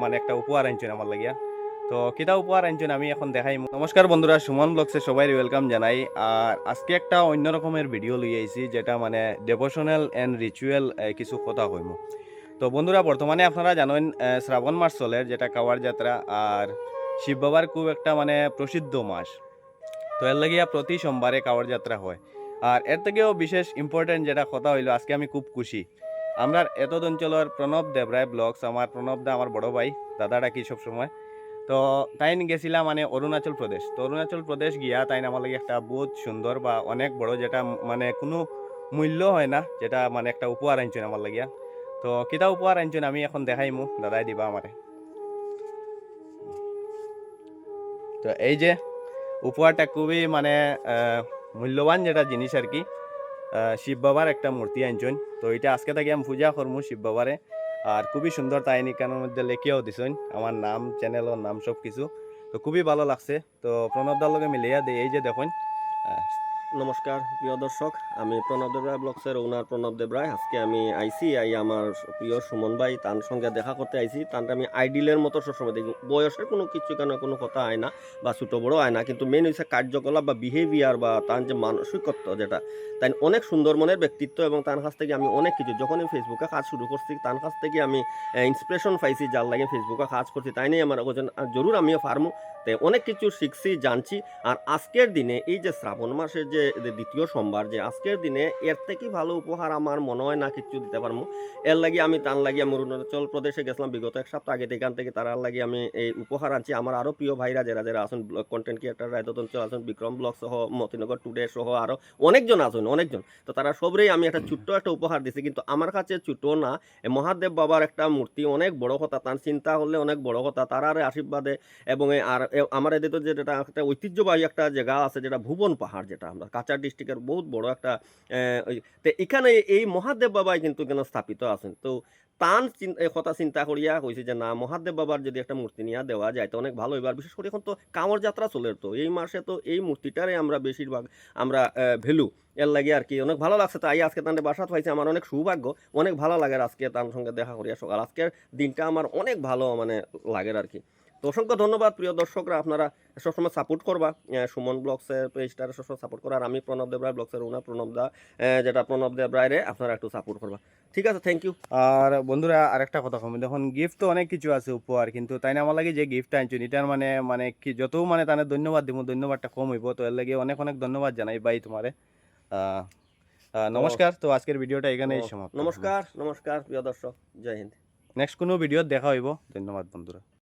মানে একটা উপহার আনছেন আমার লাগিয়া। তো কিতা উপহার আনছেন আমি এখন দেখাই। নমস্কার বন্ধুরা, সুমন ব্লগসে সবাই ওয়েলকাম জানাই। আর আজকে একটা অন্য রকমের ভিডিও লই আইছি, যেটা মানে ডেভোশনাল অ্যান্ড রিচুয়াল কিছু কথা কইম। তো বন্ধুরা, বর্তমানে আপনারা জানেন শ্রাবণ মাস চলে, যেটা কাওয়ার যাত্রা। আর শিব বাবার খুব একটা মানে প্রসিদ্ধ মাস। তো এর লাগিয়া প্রতি সোমবারে কাওয়ার যাত্রা হয়। আর এর থেকেও বিশেষ ইম্পর্টেন্ট যেটা কথা হইল, আজকে আমি খুব খুশি। আমরা এত অঞ্চলের প্রণব দেবরায় ব্লগস, আমার প্রণব দা, আমার বড় ভাই দাদা ডাকি সবসময় তো তাইন গেছিলাম মানে অরুণাচল প্রদেশ। তো অরুণাচল প্রদেশ গিয়া তাইন আমার লাগে একটা বহুত সুন্দর বা অনেক বড় যেটা মানে কোনো মূল্য হয় না, যেটা মানে একটা উপহার আনছেন আমার লাগিয়া। তো কিতা উপহার আনছেন আমি এখন দেখাইমু, দাদাই দিবা আমারে। তো এই যে, উপহারটা খুবই মানে মূল্যবান যেটা জিনিস আর কি। শিব বাবার একটা মূর্তি আনছেন। তো এটা আজকে থেকে আমি পূজা করব শিব বাবারে। আর খুবই সুন্দর তাইনি নিকানোর মধ্যে লেখিয়াও দিছেন। আমার নাম চ্যানেলের নাম সব কিছু তো খুবই ভালো লাগছে। তো প্রণবদার লগে মিলিয়া দিয়ে এই যে দেখুন। নমস্কার, প্রিয় দর্শক, আমি প্রণব দেবরায় ব্লগসের ওনার প্রণব দেবরায়। আজকে আমি আইসি, আই আমার প্রিয় সুমন ভাই, তার সঙ্গে দেখা করতে আইসি। তার আমি আইডিলের মতো সবসময় দেখি বয়সের কোনো কিছু কেন, কোনো কথা হয় না, বা ছোটো বড়ো হয় না, কিন্তু মেন হচ্ছে কার্যকলাপ বা বিহেভিয়ার বা তার যে মানসিকত্ব যেটা। তাই অনেক সুন্দর মনের ব্যক্তিত্ব এবং তার কাছ থেকে আমি অনেক কিছু যখন আমি ফেসবুকে কাজ শুরু করছি, তার কাছ থেকে আমি ইন্সপিরেশন পাইছি যার লাগে ফেসবুকে কাজ করছি। তাই নিয়ে আমার ওজন জরুর আমিও ফার্মু তাই অনেক কিছু শিখছি, জানছি। আর আজকের দিনে এই যে শ্রাবণ মাসের যে যে দ্বিতীয় সোমবার যে আজকের দিনে এর থেকে ভালো উপহার আমার মনে হয় না কিছু দিতে পারব। এর লাগি আমি, তার লাগি আমি অরুণাচল প্রদেশে গেছিলাম বিগত এক সপ্তাহ আগে, এখান থেকে তার লাগি আমি এই উপহার আনছি। আমার আরও প্রিয় ভাইরা যারা যারা আছেন কন্টেন্ট ক্রিয়েটার রায়তন্ত্র আছেন, বিক্রম ব্লগ সহ, মতিনগর টুডে সহ আরও অনেকজন আছেন, অনেকজন। তো তারা সবরেই আমি একটা ছোট্ট একটা উপহার দিছি, কিন্তু আমার কাছে ছোট না। মহাদেব বাবার একটা মূর্তি, অনেক বড় কথা, তার চিন্তা করলে অনেক বড় কথা, তার আর আশীর্বাদে এবং আর আমার এদিকে যেটা একটা ঐতিহ্যবাহী একটা জায়গা আছে, যেটা ভুবন পাহাড় যেটা আমরা কাচার ডিস্ট্রিক্টের বহুত বড় একটা তো এখানে এই মহাদেব বাবাই কিন্তু এখানে স্থাপিত আছেন। তো তান কথা চিন্তা করিয়া কইছে যে, না, মহাদেব বাবার যদি একটা মূর্তি নিয়ে দেওয়া যায়, তো অনেক ভালো এবার বিশেষ করে এখন তো কামর যাত্রা চলে তো, এই মাসে তো এই মূর্তিটারে আমরা বেশিরভাগ আমরা ভ্যালু এর লাগে আর কি, অনেক ভালো লাগছে তাই আজকে তাদের বাসাত পাইছে, আমার অনেক সৌভাগ্য, অনেক ভালো লাগে আজকে তার সঙ্গে দেখা করিয়া সকাল। আজকের দিনটা আমার অনেক ভালো মানে লাগে আর কি। তো অসংখ্য ধন্যবাদ প্রিয় দর্শকরা আপনারা সবসময় সাপোর্ট করবা। সুমন ব্লগসের পেজটারে সবসময় সাপোর্ট করা। আর আমি প্রণব দেবরায় ব্লগসের ওনার প্রণব দা। যেটা প্রণব দেবরায় রে আপনারা একটু সাপোর্ট করবা। ঠিক আছে থ্যাংক ইউ আর বন্ধুরা আরেকটা কথা কম। দেখুন গিফট তো অনেক কিছু আছে উপহার কিন্তু তাই না আমার লাগে যে গিফট আনছেন এটার মানে মানে কি যত মানে তানে ধন্যবাদ দিব ধন্যবাদটা কম হইব। তো এর লাগে অনেক অনেক ধন্যবাদ জানাই ভাই তোমারে। নমস্কার। তো আজকের ভিডিওটা এখানেই সমাপ্ত। নমস্কার নমস্কার প্রিয় দর্শক। জয় হিন্দ। নেক্সট কোনো ভিডিও দেখা হইব। ধন্যবাদ বন্ধুরা।